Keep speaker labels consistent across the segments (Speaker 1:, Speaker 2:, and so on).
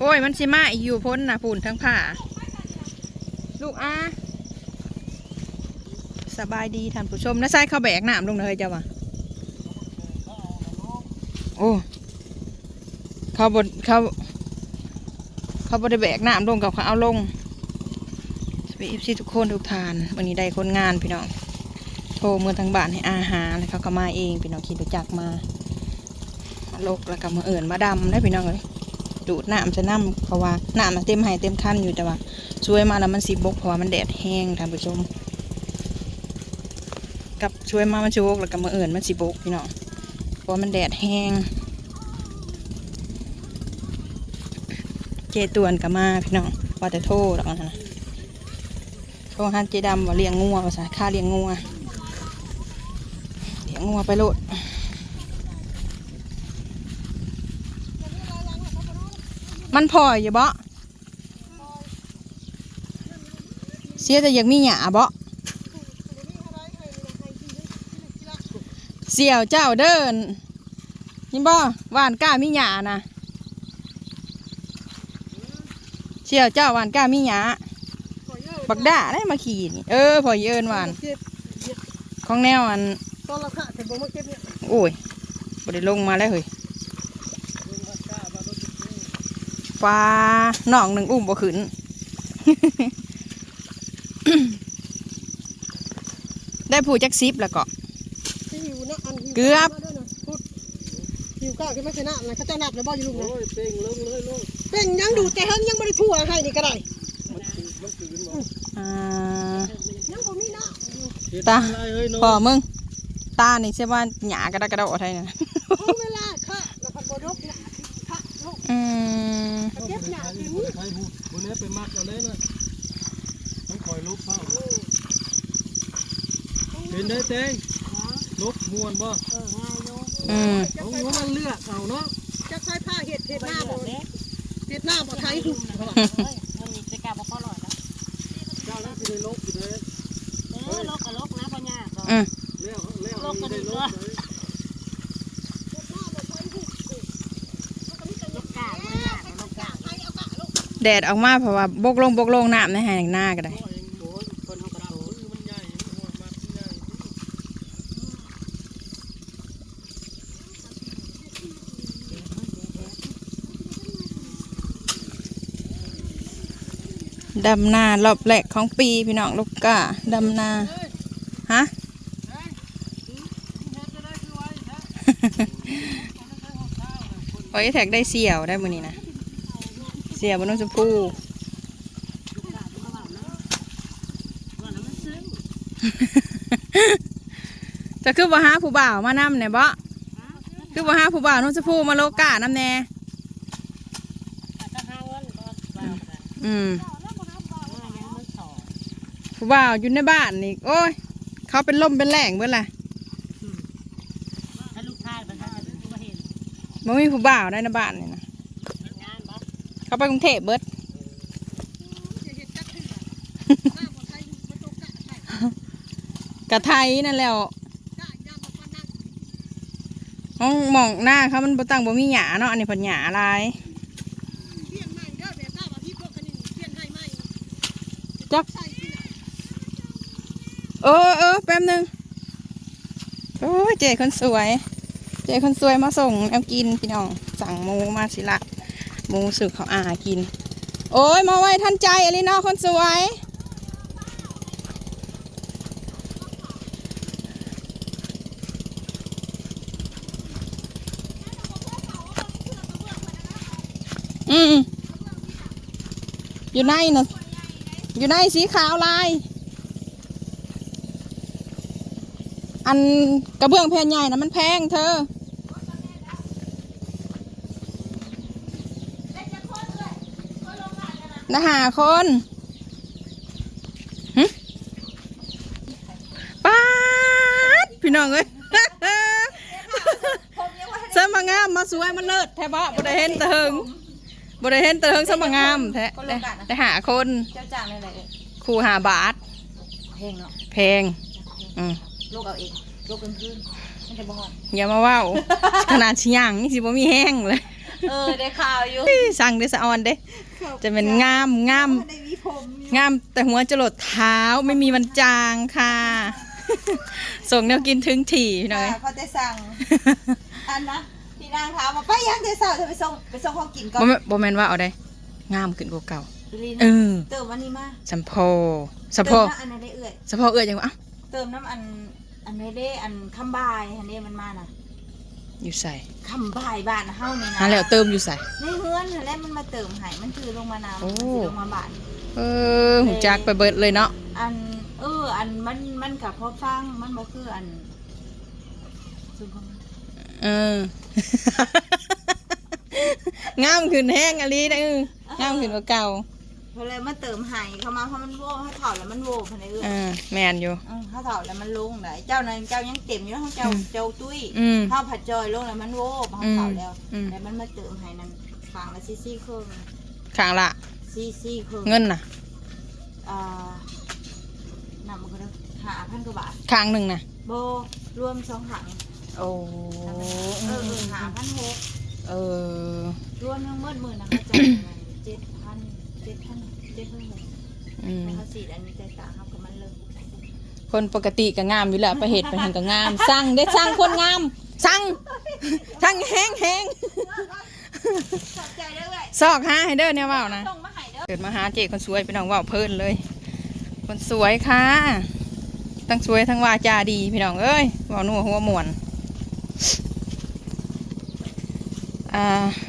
Speaker 1: โอ้ย มันสิมาอีกอยู่พ้นนะปุ่นทั้งผ่า ลูกอาสบายดีท่านผู้ชมนะใส่ข้าวแบกน้ำลงเลยจ้าวะโอ้เขาบดเขาเขาบไดแบกน้ำลงกับเขาเอาลงสวัสดีทุกคนทุกทาน วันนี้ได้คนงานพี่น้องโทรเมื่อทางบ้านให้อาหารแล้วเขาก็มาเองพี่น้องขี่รถจักรมามาลกแล้วก็มาเอิ่นมาดำได้พี่น้องเลย ดูดน้ำจะน้ำเพราะว่าน้ำมันเต็มไห้เต็มคันอยู่แต่ว่าช่วยมาแล้วมันสีบกเพราะว่ามันแดดแห้งท่านผู้ชม กับช่วยมามันชิบกแล้วก็มาเอิ่นมันสีบกพี่น้องเพราะมันแดดแห้งเจตวนก็มาพี่น้องว่าแต่โทษหรอกนะโทษฮันเจดำว่าเลี้ยงงัวภาษาค่าเลี้ยงงัวเลี้ยงงัวไปโลด มันพออยู่บ่เสียแต่อยากมีหยาบ่เสี่ยวเจ้าเดินนี่บ่หวานก้ามีหยานะเสี่ยวเจ้าหวานก้ามีหยาบักด่าได้มาขี่นี่เออพอเยินหวาน
Speaker 2: เก็บ
Speaker 1: ของแนวอัน
Speaker 2: ตอนเราขาดแต่บ่มาเก็บเนี่ย
Speaker 1: โอ้ยบ่ได้ลงมาแล้วเฮ้ย ฟ้าน้องหนึ่งอุ้มบ่ขึ้นได้ผู้จักซิบแล้วก็
Speaker 2: ที่หิวนะอันหิว
Speaker 1: เกือบ
Speaker 2: มาด้วยนะพูดหิวก้าวที่ไม่ชนะนะเขาเจะนับเลยบ่อยู่ลุงนะ
Speaker 3: โอ้ยเป่งลงเลยลง
Speaker 2: เป็นยังดูแต่เฮิงยังไม่ได้ทั่วให้นี่ก็ได้
Speaker 3: มันตื่นบ่
Speaker 1: อ่า
Speaker 2: ยังบ่มีเนาะ
Speaker 3: เฮ็ด
Speaker 1: ตา
Speaker 3: อะไรเฮ้ยน้อง
Speaker 1: พอมึง ตานี่ใช่ว่าหยากระดกกระโดดไทยนะ
Speaker 2: เอาเวลาค่ะแล้วพันบ่ดกเนี่ยค่ะลูก
Speaker 1: อืม
Speaker 2: เก็บหยาถึง
Speaker 3: ใครพูดคนนี้ไปมักเอาเลยนะต้องคอยลุกเข้าเห็นได้เต้งลุกมวนบ่
Speaker 1: อืม
Speaker 3: ต้องรู้มันเลือกเอาเนาะ
Speaker 2: จะใช้ผ้าเห็ดเห็ดหน้าบ่เห็ดหน้าบ่ไทยหุ่น
Speaker 4: มันมีจะกล้าบอกพ่อหลอดนะ
Speaker 3: เจ้าแล้วสิได้ลุกสิได้
Speaker 4: เออลกกับลกนะพ่อยาก็
Speaker 1: อืม
Speaker 3: แล้วแล้วสิได้ลุกเลย
Speaker 4: ลกกาพ่อยาลกกา
Speaker 1: แดดออกมาเพราะว่าบกลงบกลงน้ำในแหงหน้าก็ได้
Speaker 3: พ่อเองโอ้ยคนเขากระโดดมันใหญ่มันมักใหญ่
Speaker 1: ดำนารอบแรกของปีพี่น้องลูกก้าดำนาฮะโอ้ยแท็กได้เสี่ยวได้มือนี้นะ เสี่ยวบนน้องชมพู่
Speaker 4: ว่าน้ำมันซึ้ง
Speaker 1: จะคือว่าหาผู้บ่าวมานำเนี่ยบ่คือว่าหาผู้บ่าวน้องชมพู่มาโลกาน้ำแน่
Speaker 4: ถ้าห้าวันก็ว่ากัน
Speaker 1: อืม
Speaker 4: ว่ายังมันสอง
Speaker 1: ผู้บ่าวอยู่ในบ้านนี่โอ้ย เขาเป็นลมเป็นแหล่งเบิ่ล่ะ
Speaker 4: ถ้าลูกชายมันถ้าจะมาเห็น
Speaker 1: มันมีผู้บ่าวได้ในบ้านนี่นะ
Speaker 4: งานบ่
Speaker 1: เขาไปกรุงเทพเบิดกะไทยนั่นแหล้วห้องหมองหน้าเขามันบ่ตั้งบ่มีหยาเนาะอันนี้เพิ่นหยาหลาย
Speaker 2: เปลี่ยนใหม่เด้อแบบถ้าว่าพี่พวกคันนี้เปลี่ยนให้ใหม่
Speaker 1: จัก
Speaker 2: ใส่ที่น่ะ
Speaker 1: เออเออแป๊บหนึงโอ้ยเจ๊คนสวย เจ๊คนสวยมาส่งแอมกินพี่น้อง สั่งหมูมาสิละห มูสึกเขาอากิน โอ้ยมาไว้ทันใจอลินอคนสวย อืมอยู่ในนะอยู่ในสีขาวลาย อันกระเบื้องแผ่นใหญ่นะมันแพงเธอ นะหาคนหึป๊าดพี่น้องเอ้ยเสมางามมาสวยมาเลิศแท้บ่บ่ได้เห็นแตะเหิงบ่ได้เห็นแตะเหิงเสมางามแท้ได้ได้หาคน
Speaker 4: เจ้าจ้างได้ไร
Speaker 1: ครูหาบาท
Speaker 4: เพลงเนาะ
Speaker 1: แพงอืม
Speaker 4: ลูกเอาเองลูกกลางคืนมันจะบ่ฮอด
Speaker 1: อย่ามาเว้าขนาดชิย่างนี่สิบ่มีแห้งเลย
Speaker 2: เออได้ข่าวอยู่
Speaker 1: สั่งเด้อสะออนเด้ จะเป็นงามงาม
Speaker 2: ได้มีผมอยู่
Speaker 1: งามแต่หัวจะหลดเท้าไม่มีวันจางค่ะ ส่งแนวกินถึงถี่พี่น้อย
Speaker 2: ค่ะเขาจะสั่งอันนะพี่นางถามมาไปยังเดี๋ยวสาวจะไปส่งไปส่งของกินก่อน
Speaker 1: บ่แม่นบ่แม่นว่าเอาได้งามขึ้นกว่าเก่า
Speaker 2: ลีน
Speaker 1: เออ
Speaker 2: เติมอันนี้มา
Speaker 1: สัมพอสัมพ
Speaker 2: เติ
Speaker 1: อ
Speaker 2: มน้ำอันนั้นได้เอื่อย
Speaker 1: สัมพอเอื้อจังวะอ้าว
Speaker 2: เติมน้ำอันอันนี้ได้อันคำบายอันนี้มันมาน่ะ
Speaker 1: อยู่ใส่
Speaker 2: คำบายบ้านเฮานี่นะ
Speaker 1: หาแล้วเติมอยู่ใส่
Speaker 2: ในเฮือนนั่นแหละมันมาเติมให้มันคือลงมานาว
Speaker 1: โอ้
Speaker 2: มันสิลงมาบ้าน
Speaker 1: เออหูจักไปเบิดเลยเนาะ
Speaker 2: อัน เออ อันมันมันกับพอฟังมันบ่คืออันซุมของมัน
Speaker 1: เออ งามขึ้นแห้งอะลีนะเอองามขึ้นกว่าเก่า
Speaker 2: เพราะเลยมาเติมให้เข้ามาเพราะมันโว้เขาเถาแล้วมันโว้ภายในเอื้อ
Speaker 1: อ่าแมนอยู่
Speaker 2: อืมเขาเถาแล้วมันลงได้เจ้านั้นเจ้ายังเต็มอยู่ของเจ้า
Speaker 1: อืม
Speaker 2: เจ้าตุ้ย
Speaker 1: อืม
Speaker 2: ข้าวผัดจอยลงแล้วมันโว้เขาเถาแล้ว
Speaker 1: อืม
Speaker 2: แต่มันมาเติมให้นั่นขางละซีซี่ครึ่ง
Speaker 1: ข้างละ
Speaker 2: ซีซี่ครึ่ง
Speaker 1: เงินน่ะ
Speaker 2: อ่านำมันก็ได้หาพันกว่าบาท
Speaker 1: ข้างหนึ่งน่ะ
Speaker 2: โบรวมสองถัง
Speaker 1: โอ้
Speaker 2: เออเออหาพันหก
Speaker 1: เออ
Speaker 2: รวมทั้งหมดหมื่นนะคะจ่ายประมาณเจ็ดพันเจ็ดพัน เจ็ดพันหก
Speaker 1: อืม
Speaker 2: เขาสีดอันนี้ใจตางครับกับมันเลย
Speaker 1: คนปกติก็งามอยู่แล้วไปเห็ดไปเห็นก็งาม สั่งได้สั่งคนงาม สั่งสั่งแห้งแห้ง
Speaker 2: ขอบใจด้วย
Speaker 1: ซอกหาให้เด้อเนี่ยเว่านะ
Speaker 2: ส่งมาให้เด้อ
Speaker 1: เกิดมาหาเจคนสวยไปน้องเว่าเพลินเลย คนสวยค่ะทั้งสวยทั้งวาจาดีพี่น้องเอ้ยเว่านัวหัวหมวนอ่า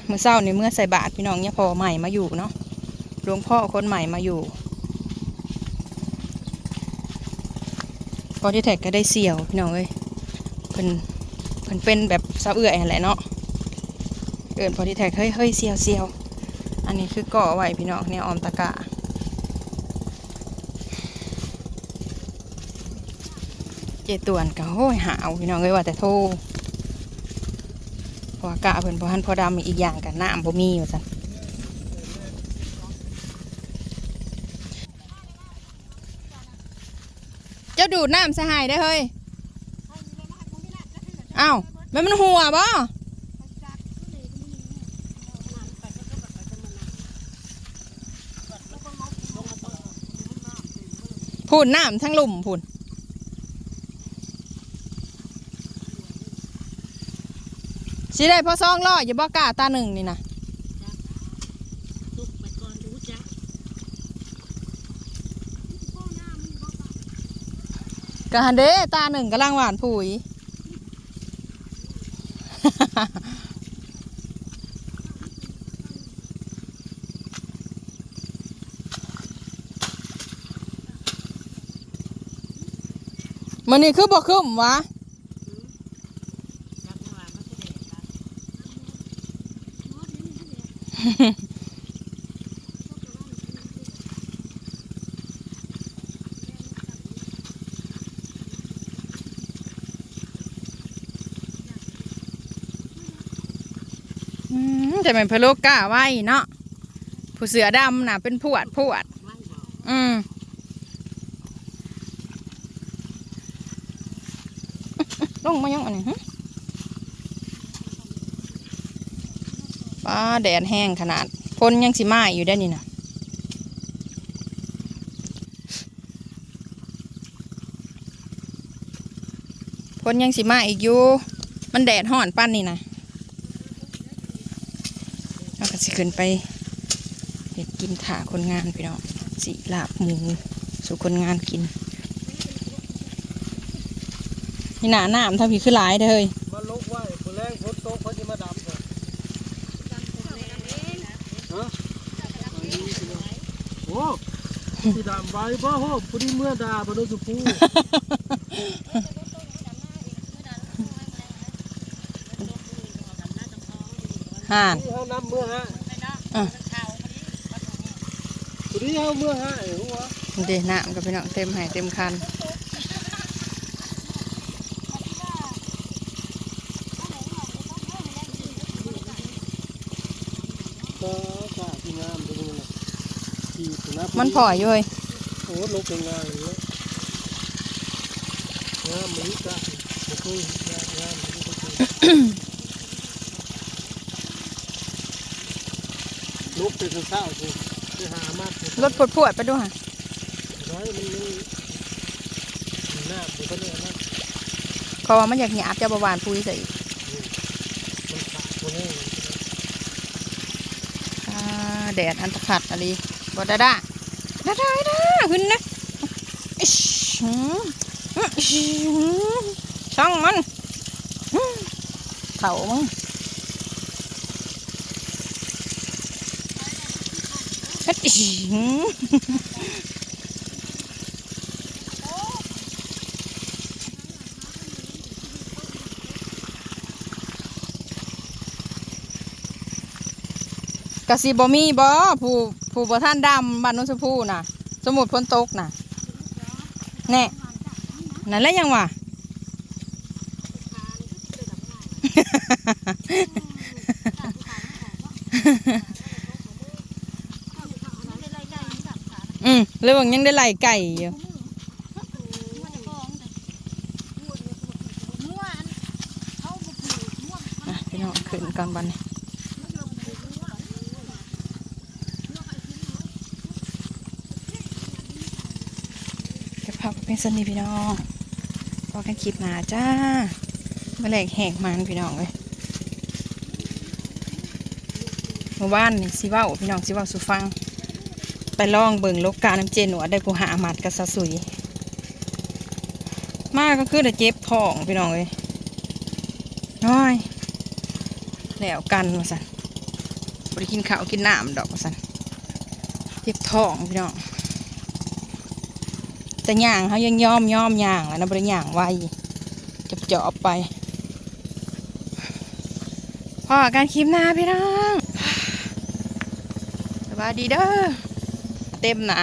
Speaker 1: เมื่อเช้านี่เมื่อใส่บาตรพี่น้องเนี่ยพอใหม่มาอยู่เนาะ หลวงพ่อคนใหม่มาอยู่พอที่แท็กก็ได้เสี่ยวพี่น้องเอ้ยเพิ่นเพิ่นเป็นแบบซาเอื่อยแหละเนาะเอินพอที่แท็กเฮ้ยเฮ้ยเสี่ยวเสี่ยวอันนี้คือก่อไว้พี่น้องเนี่ยออมตะกะเจตวนก็โอ้ยหาวพี่น้องเอ้ยว่าแต่โทเพราะว่ากะเพิ่นพอหันพอดำอีกอย่างกันน้ำบ่มีว่าซั่นเจ้า ดูดน้ำสหายได้เฮ้ยอ้าวมันมันหัวบ่พูนน้ำทั้งหลุมพูนสิได้พอซองล่ออย่าบอกกาตาหนึ่งนี่นะ
Speaker 4: ตุกไปก่อนรู้จัก
Speaker 1: กันเด้ตาหนึ่งกำลังหวานผุยมันนี่คือบ่คึมวะ
Speaker 4: จักว่ามันจะเด็ดละ
Speaker 1: อืม จะเป็นพะโลก้าไว้เนาะผู้เสือดำน่ะเป็นพวดพวด
Speaker 4: อื
Speaker 1: มลงมายังอันนี้ป้าแดดแห้งขนาดพ้นยังสิมาอยู่ได้นี่นะพ้นยังสิมาอีกอยู่ มันแดดห่อนปั้นนี่นะเราก็สิ ขึ้นไปเห็ดกินถาคนงานพี่น้องสิลาบหมูสู่คนงานกินนี่หนาหนามถ้าพี่คือหลายเด้อเฮ้ย
Speaker 3: มาลกไว้ผู้แรงฝนตกเขาจะมาดำก่อนฮะโอ้สีดำไว้พ่อโหผู้ที่เมื่อดาบโดนสุภู
Speaker 1: ห่าน
Speaker 3: ที่เขานำเมื่อฮะ
Speaker 1: อะ
Speaker 3: ดีเขาเมื่อฮะไอ้หัว
Speaker 1: เดนามกับพี่น้องเต็มหายเต็มคัน
Speaker 3: มัน
Speaker 1: พออยู่เฮ้ย
Speaker 3: โอ้ลกเป็นงามเลยงามมันกะบ่คยงามงามมันก็เคย ลุกตื่นเช้าสิไปหามา
Speaker 1: รถปวดปวดๆไปดูค่ะ
Speaker 3: ร้อยมันมันหน้ามันก็เนี่ยนะ
Speaker 1: เพราะว่ามันอยากหยาบจะบหวานปุยใส่อีก
Speaker 3: มันขาดตัวนี้
Speaker 1: อ่าแดดอันตะขัดอะไรบดาด้าดาด้าดาขึ้นนะอิ๊ชหืมอื้ออิ๊ชหืมช่างมันอื้อเถามึงเฮ็ดอิ๊ชหืม กะสิบ่มีบ่ผู้ผู้บ่ท่านดำบ้านนนชมพูน่ะ สมุดพ้นตกน่ะแน่นั่นแหละยังวะ มเลยว่ายังได้ไหลไก่อยู่พี่น้องขึ้นก่อนบันนี้เก็บภาเป็นสนิพี่น้องพอกันคลิปหนาจ้าเมื่อแรกแหกมันพี่น้องเลยเมื่อวานนี่สิว้าพี่น้องสิว้าสุฟัง ไปลองเบิ่งโลกกาน้ำเจนหนวดได้ผู้หาหมัดกับสะสุย มากก็คือได้เจ็บท้องพี่น้องเลยน้อยแล้วกันว่าสันบริกินข้าวกินน้ำดอกว่าสันเจ็บท้องพี่น้องแต่ย่างเขายังย่อมย่อมย่างแล้วนะบริย่างไวจะเจาะไปพอการคลิปหน้าพี่น้องสวัสดีเด้อ ต็มหนา